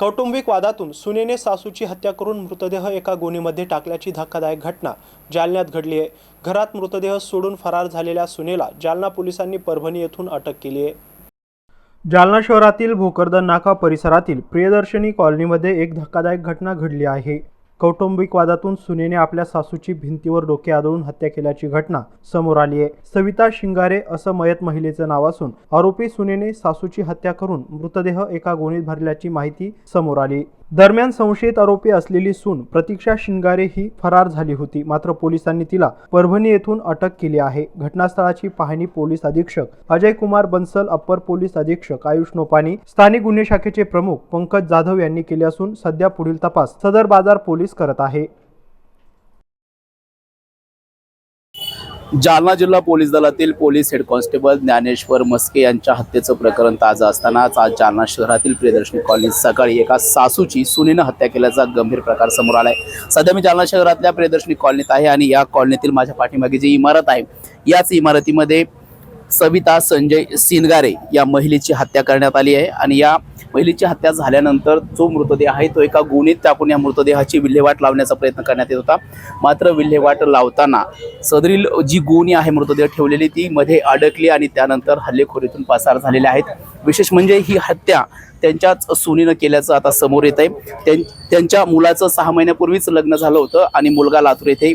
कौटुंबिक वादातून सुनेने सासूची हत्या करून मृतदेह एका गोणीमध्ये टाकल्याची धक्कादायक घटना जालन्यात घडली आहे. घरात मृतदेह सोडून फरार झालेल्या सुनेला जालना पोलिसांनी परभणी येथून अटक केली आहे. जालना शहरातील भोकरदन नाका परिसरातील प्रियदर्शनी कॉलनीमध्ये एक धक्कादायक घटना घडली आहे. कौटुंबिक वादातून सुनेने आपल्या सासूची भिंतीवर डोके आदळून हत्या केल्याची घटना समोर आली आहे. सविता शिंगारे असं मयत महिलेचं नाव असून आरोपी सुनेने सासूची हत्या करून मृतदेह एका गोणीत भरल्याची माहिती समोर आली. दरम्यान संशयित आरोपी असलेली सून प्रतीक्षा शिंगारे ही फरार झाली होती. मात्र पोलिसांनी तिला परभणी येथून अटक केली आहे. घटनास्थळाची पाहणी पोलीस अधीक्षक अजय कुमार बन्सल अप्पर पोलीस अधीक्षक आयुष नोपानी स्थानिक गुन्हे शाखेचे प्रमुख पंकज जाधव यांनी केले असून सध्या पुढील तपास सदर बाजार पोलीस करत आहे. जालना जिल्हा पोलीस दलातील police head constable Dnyaneshwar Maske यांच्या हत्येचं प्रकरण ताजं असतानाच आज जालना शहरातील प्रियदर्शनी कॉलनीत सकाळी एका सासूची सुनेनं हत्या केल्याचा गंभीर प्रकार समोर आलाय. सध्या मी जालना शहरातल्या प्रियदर्शनी कॉलनीत आहे आणि या कॉलनीतील माझ्या पाठीमागे जी इमारत आहे याच इमारतीमध्ये सविता संजय सिनगारे या महिलेची हत्या करण्यात आली आहे आणि या महिलेची हत्या झाल्यानंतर जो मृतदेह आहे तो एका गुणीत टाकून या मृतदेहाची विल्हेवाट लावण्याचा प्रयत्न करण्यात येत होता. मात्र विल्हेवाट लावताना सदरील जी गुणी आहे मृतदेह ठेवलेली ती मध्ये अडकली आणि त्यानंतर हल्लेखोरीतून पसार झालेले आहेत. विशेष म्हणजे ही हत्या त्यांच्याच सुनीनं केल्याचं आता समोर येत आहे त्यां- त्यांच्या मुलाचं सहा महिन्यापूर्वीच लग्न झालं होतं आणि मुलगा लातूर येथे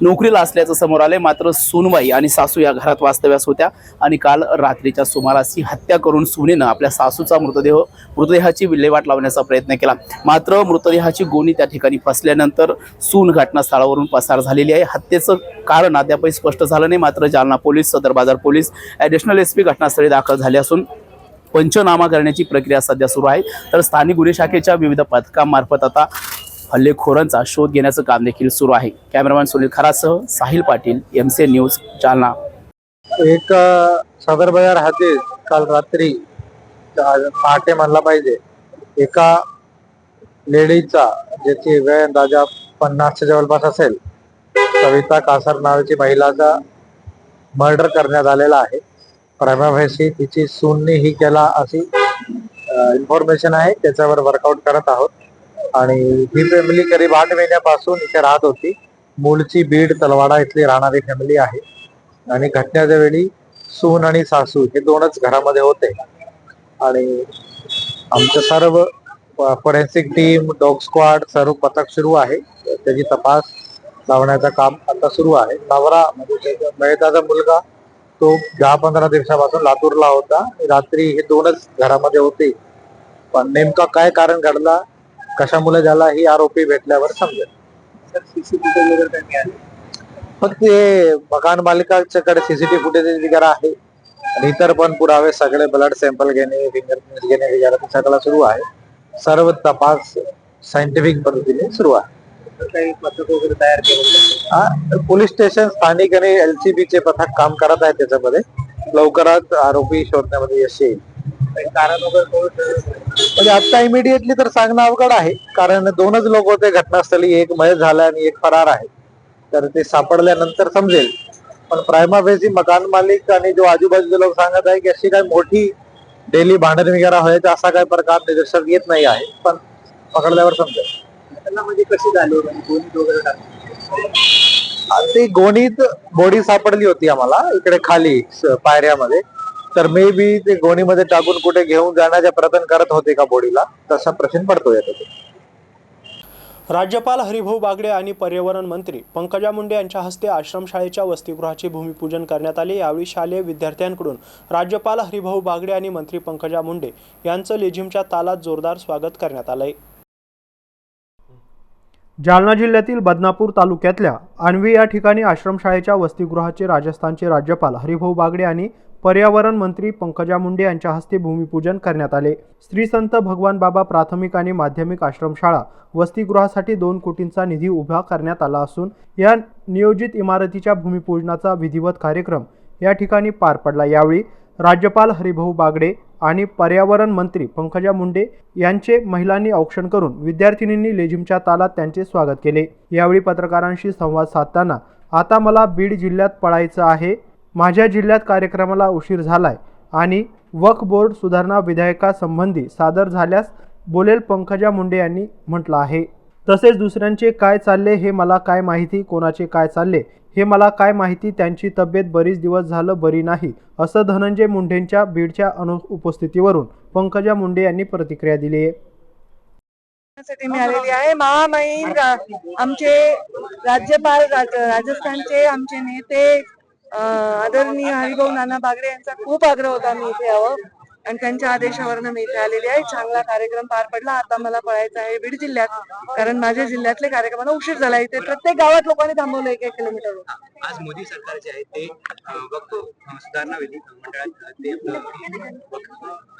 नोकरीला असल्याचं समोर आले मात्र सुनबाई आणि सासू या घरात वास्तव्यास होत्या आणि काल रात्रीच्या सुमारास ही हत्या करून सुनेनं आपल्या सासूचा मृतदेह मृतदेहाची विल्हेवाट लावण्याचा प्रयत्न केला. मात्र मृतदेहाची गोणी त्या ठिकाणी फसल्यानंतर सून घटनास्थळावरून पसार झालेली आहे. हत्येचं कारण अद्यापही स्पष्ट झालं नाही. मात्र जालना पोलीस सदर बाजार पोलीस ॲडिशनल एस पी घटनास्थळी दाखल झाले असून पंचनामा करण्याची प्रक्रिया सध्या सुरू आहे. तर स्थानिक गुन्हे शाखेच्या विविध पथकांमार्फत आता हल्लेखोरांचा शोध घेण्याचं काम देखील सुरू आहे. Cameraman Sunil खरासह Sahil Patil M C news Jalna. एक सदर बाजार हाते काल रात्री पहाटे म्हणला पाहिजे. एका लेडीचा ज्याची वय अंदाजा पन्नासच्या जवळपास असेल सविता कासार नावाची महिलाचा मर्डर करण्यात आलेला आहे. प्रेमाभेशी तिची सूननी ही केला अशी इन्फॉर्मेशन आहे. त्याच्यावर वर्कआउट करत आहोत. आणि ही फॅमिली करीब आठ महिन्यापासून इथे राहत होती. मूळची बीड तलवाडा इथली राहणारी फॅमिली आहे. आणि घटनेच्या वेळी सून आणि सासू हे दोनच घरामध्ये होते. आणि आमचं सर्व फॉरेन्सिक टीम डॉग स्क्वॉड सर्व पथक सुरू आहे. त्याची तपास लावण्याचं काम आता सुरू आहे. नवरा म्हणजे मयताचा मुलगा तो दहा पंधरा दिवसापासून लातूरला होता. रात्री हे दोनच घरामध्ये होते. पण नेमका काय कारण घडला कशामुळे झाला ही आरोपी भेटल्यावर समजेल. फक्त हे मकान मालकाच्याकडे सीसीटीव्ही फुटेज वगैरे आहे. आणि इतर पण पुरावे सगळे ब्लड सॅम्पल घेणे फिंगरप्रिंट घेणे वगैरे ते सगळं सुरू आहे. सर्व तपास सायंटिफिक पद्धतीने सुरू आहे. पोलीस स्टेशन स्थानिक आणि एलसीबी चे पथक काम करत आहे त्याच्यामध्ये. लवकरात आरोपी शोधण्यामध्ये यश येईल. कारण वगैरे म्हणजे आता इमिडिएटली तर सांगणं अवघड आहे. कारण दोनच लोक होते घटनास्थळी एक मयत झाला आणि एक फरार आहे. तर ते सापडल्यानंतर समजेल. पण प्रायमाफेसी मकान मालिक आणि जो आजूबाजूचे लोक सांगत आहे की अशी काही मोठी डेली भांडण वगैरे व्हायचं असा काही प्रकार निदर्शनात येत नाही आहे. पण पकडल्यावर समजेल. म्हणजे कशी झाली? ती गोणीत बॉडी सापडली होती आम्हाला इकडे खाली स- पायऱ्यामध्ये. तर मे बी ते गोणीमध्ये टाकून कुठे घेऊन जाण्याचा प्रयत्न करत होते का बॉडीला? तसा प्रश्न पडतो यात राज्यपाल हरिभाऊ बागडे आणि पर्यावरण मंत्री पंकजा मुंडे यांच्या हस्ते आश्रमशाळेच्या वसतिगृहाचे भूमिपूजन करण्यात आले. यावेळी शालेय विद्यार्थ्यांकडून राज्यपाल हरिभाऊ बागडे आणि मंत्री पंकजा मुंडे यांचं लेझिमच्या तालात जोरदार स्वागत करण्यात आलंय. जालना जिल्ह्यातील बदनापूर तालुक्यातल्या आणवी या ठिकाणी आश्रमशाळेच्या वसतिगृहाचे राजस्थानचे राज्यपाल हरिभाऊ बागडे आणि पर्यावरण मंत्री पंकजा मुंडे यांच्या हस्ते भूमिपूजन करण्यात आले. श्री संत भगवान बाबा प्राथमिक आणि माध्यमिक आश्रमशाळा वसतिगृहासाठी दोन कोटींचा निधी उभा करण्यात आला असून या नियोजित इमारतीच्या भूमिपूजनाचा विधिवत कार्यक्रम या ठिकाणी पार पडला. यावेळी राज्यपाल हरिभाऊ बागडे आणि पर्यावरण मंत्री पंकजा मुंडे यांचे महिलांनी औक्षण करून विद्यार्थिनींनी लेझिमच्या तालात त्यांचे स्वागत केले. यावेळी पत्रकारांशी संवाद साधताना आता मला बीड जिल्ह्यात पळायचं आहे माझ्या जिल्ह्यात कार्यक्रमाला उशीर झालाय आणि वक्फ बोर्ड सुधारणा विधेयकासंबंधी सादर झाल्यास बोलेल पंकजा मुंडे यांनी म्हटलं आहे. तसेच दुसऱ्यांचे काय चालले हे मला काय माहिती कोणाचे काय चालले हे मला काय माहिती त्यांची तब्येत बरीच दिवस झालं बरी नाही असं धनंजय मुंडेंच्या बीडच्या अनु उपस्थितीवरून पंकजा मुंडे यांनी प्रतिक्रिया दिली आहे. साठी मी आलेली आहे महामहिम आमचे राज्यपाल राजस्थानचे आमचे नेते आदरणीय हरिभाऊ नाना बागडे यांचा खूप आग्रह होता मी इथे यावं. आणि त्यांच्या आदेशावरनं मी इथे आलेली आहे. चांगला कार्यक्रम पार पडला. आता मला पळायचं आहे बीड जिल्ह्यात. कारण माझ्या जिल्ह्यातले कार्यक्रमाला उशीर झाला. इथे प्रत्येक गावात लोकांनी थांबवलं एक एक किलोमीटर आज मोदी सरकार जे आहे ते अ,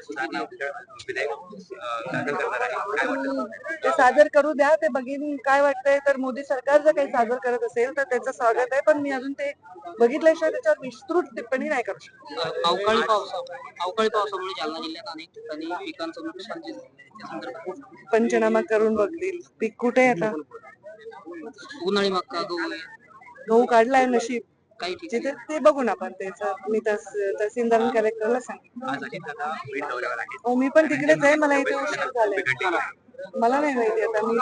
सुधारणा ते सादर करू द्या. ते बघीन काय वाटतंय. तर मोदी सरकार जर काही सादर करत असेल तर त्याचं स्वागत आहे. पण मी अजून ते बघितल्याशिवाय त्याच्यावर विस्तृत टिप्पणी नाही करू शकत. अवकाळी पावसा अवकाळी पावसामुळे जालना जिल्ह्यात अनेक ठिकाणी पिकांचं नुकसान जे झालंय त्या संदर्भात पंचनामा करून बघतील. पीक कुठे आहे आता? उन्हाळी मक्का गहू आहे, गहू काढलाय नशीब. काही ठिकाणी. जिथे ते बघून आपण त्याचं मी तस तहसीलदार कलेक्टरला सांगितलं आज अजित दादा बीड दौऱ्यावर आहेत हो मी पण तिकडेच आहे. मला इथे उशीर झालाय मला नाही माहिती आता मी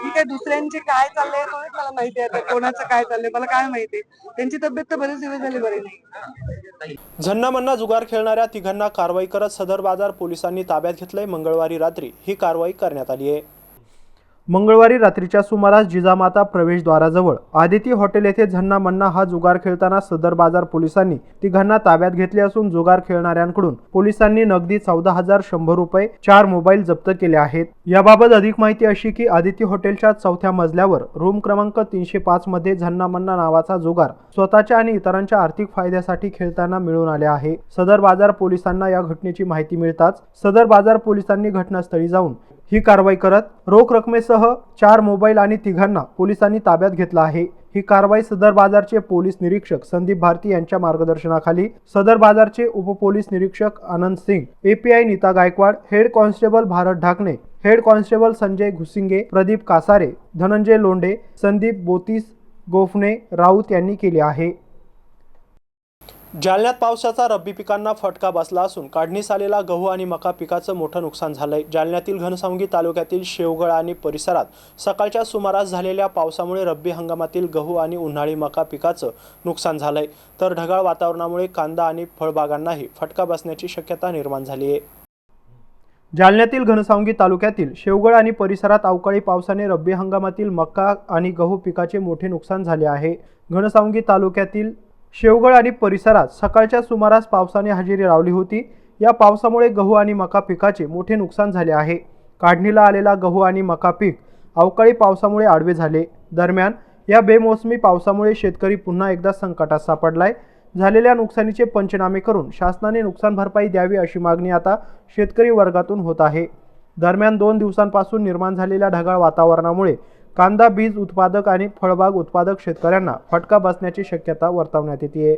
मी काय दुसऱ्यांचे काय चाललंय मला माहिती आहे आता कोणाचं काय चाललंय मला काय माहिती त्यांची तब्येत तर बरेच दिवस झाले बरी नाही. झन्नामन्ना जुगार खेळणाऱ्या तिघांना कारवाई करत सदर बाजार पोलिसांनी ताब्यात घेतलंय मंगळवारी रात्री. ही कारवाई करण्यात आली आहे. मंगळवारी रात्रीच्या सुमारास जिजामाता प्रवेशद्वाराजवळ. आदिती हॉटेल येथे झन्ना मन्ना हा जुगार खेळताना सदर बाजार पोलिसांनी तिघांना ताब्यात घेतले असून जुगार खेळणाऱ्यांकडून पोलिसांनी नगदी चौदा हजार शंभर रुपये चार मोबाईल जप्त केले आहेत. याबाबत अधिक माहिती अशी की आदिती हॉटेलच्या चौथ्या मजल्यावर रूम क्रमांक तीनशे पाच मध्ये झन्ना मन्ना नावाचा जुगार स्वतःच्या आणि इतरांच्या आर्थिक फायद्यासाठी खेळताना मिळून आले आहे. सदर बाजार पोलिसांना या घटनेची माहिती मिळताच सदर बाजार पोलिसांनी घटनास्थळी जाऊन ही कारवाई करत रोख रकमेसह चार मोबाईल आणि तिघांना पोलिसांनी ताब्यात घेतला आहे. ही कारवाई सदर बाजारचे पोलीस निरीक्षक संदीप भारती यांच्या मार्गदर्शनाखाली सदर बाजारचे उपपोलीस निरीक्षक Anand Singh API Nita Gaikwad head constable Bharat Dhakne head constable Sanjay Ghusinge Pradeep Kasare Dhananjay Londhe Sandeep Botis Gophane Raut यांनी केले आहे. जालन्यात पावसाचा रब्बी पिकांना फटका बसला असून काढणीस आलेला गहू आणि मका पिकाचं मोठं नुकसान झालंय. जालन्यातील घनसावंगी तालुक्यातील शेवगळ आणि परिसरात सकाळच्या सुमारास झालेल्या पावसामुळे रब्बी हंगामातील गहू आणि उन्हाळी मका पिकाचं नुकसान झालंय. तर ढगाळ वातावरणामुळे कांदा आणि फळबागांनाही फटका बसण्याची शक्यता निर्माण झाली आहे. जालन्यातील घनसावंगी तालुक्यातील शेवगळ आणि परिसरात अवकाळी पावसाने रब्बी हंगामातील मका आणि गहू पिकाचे मोठे नुकसान झाले आहे. घनसावंगी तालुक्यातील शेवगळ आणि परिसरात सकाळच्या सुमारास पावसाने हजेरी लावली होती. या पावसामुळे गहू आणि मका पिकाचे मोठे नुकसान झाले आहे. काढणीला आलेला गहू आणि मका पीक अवकाळी पावसामुळे आडवे झाले. दरम्यान या बेमोसमी पावसामुळे शेतकरी पुन्हा एकदा संकटात सापडलाय. झालेल्या नुकसानीचे पंचनामे करून शासनाने नुकसान भरपाई द्यावी अशी मागणी आता शेतकरी वर्गातून होत आहे. दरम्यान दोन दिवसांपासून निर्माण झालेल्या ढगाळ वातावरणामुळे कांदा बीज उत्पादक आणि फळबाग उत्पादक शेतकऱ्यांना फटका बसण्याची शक्यता वर्तवण्यात येते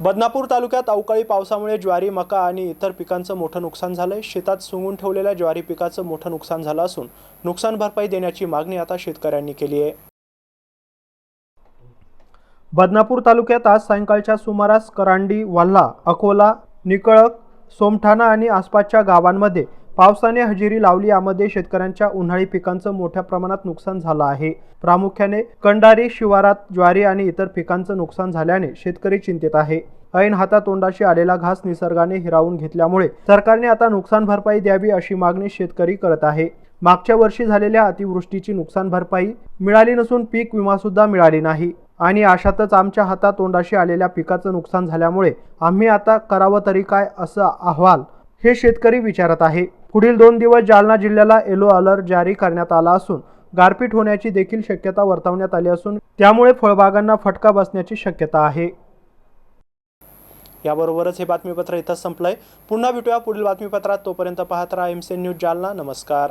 बदनापूर तालुक्यात अवकाळी पावसामुळे ज्वारी मका आणि इतर पिकांचं मोठं नुकसान झालंय. शेतात सुंगून ठेवलेल्या ज्वारी पिकाचं मोठं नुकसान झालं असून नुकसान भरपाई देण्याची मागणी आता शेतकऱ्यांनी केली आहे. बदनापूर तालुक्यात आज सायंकाळच्या सुमारास करांडी वल्हा अकोला निकळक सोमठाणा आणि आसपासच्या गावांमध्ये पावसाने हजेरी लावली यामध्ये शेतकऱ्यांच्या उन्हाळी पिकांचं मोठ्या प्रमाणात नुकसान झालं आहे. प्रामुख्याने कंडारी शिवारात ज्वारी आणि इतर पिकांचं नुकसान झाल्याने शेतकरी चिंतेत आहे. ऐन हातातोंडाशी आलेला घास निसर्गाने हिरावून घेतल्यामुळे सरकारने आता नुकसान भरपाई द्यावी अशी मागणी शेतकरी करत आहे. मागच्या वर्षी झालेल्या अतिवृष्टीची नुकसान भरपाई मिळाली नसून पीक विमा सुद्धा मिळाली नाही. आणि अशातच आमच्या हातातोंडाशी आलेल्या पिकाचं नुकसान झाल्यामुळे आम्ही आता करावं तरी काय असं अहवाल हे शेतकरी विचारत आहे. पुढील दोन दिवस जालना जिल्ह्याला येलो अलर्ट जारी करण्यात आला असून गारपीट होण्याची देखील शक्यता वर्तवण्यात आली असून त्यामुळे फळबागांना फटका बसण्याची शक्यता आहे. याबरोबरच हे बातमीपत्र इथं संपलंय. पुन्हा भेटूया पुढील बातमीपत्रात. तोपर्यंत पाहत राहा एम न्यूज जालना. नमस्कार.